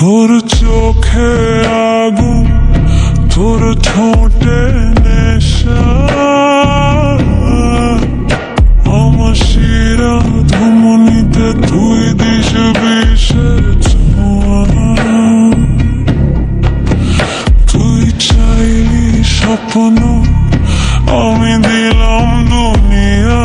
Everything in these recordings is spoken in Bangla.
তোর চোখে আগু তোর ঠোঁটে নেশা। আমার শিরা ধমনিতে তুই দিস বিষে তুই চাইলি স্বপ্ন, আমি দিলাম দুনিয়া।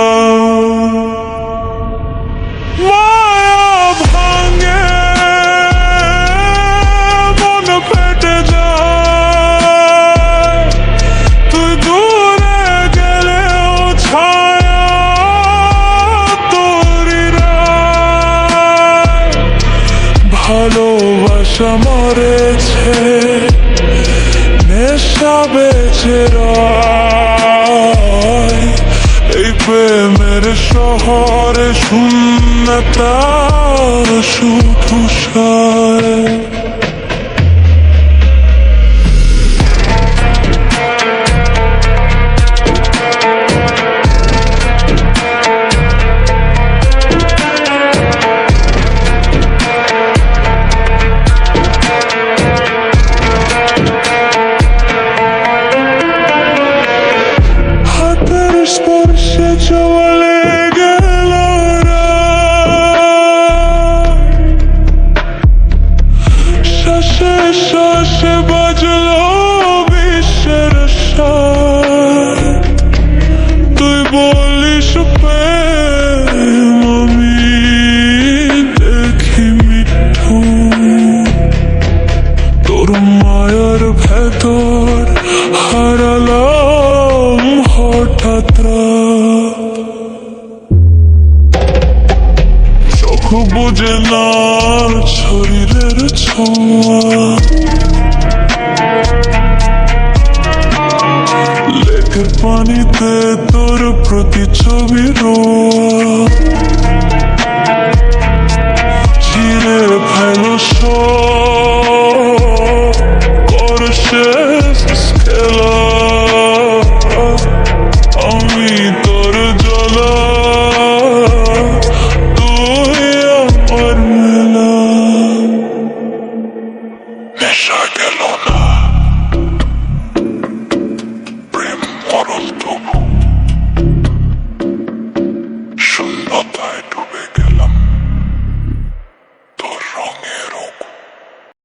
ভালোবাসা মরেছে নেশা বেছে এই প্রেমের শহরে শূন্যতার শুধু সায়। শ্বাসে শ্বাসে বাজলো বিশ্বের তুই বলিস আমি দেখি মিঠু তোর মায়ার ভেতর হারালাম হঠাৎ বুঝে না শরীরের ছোঁয়া। লেখে পানিতে তোর প্রতিছবি রোয়া।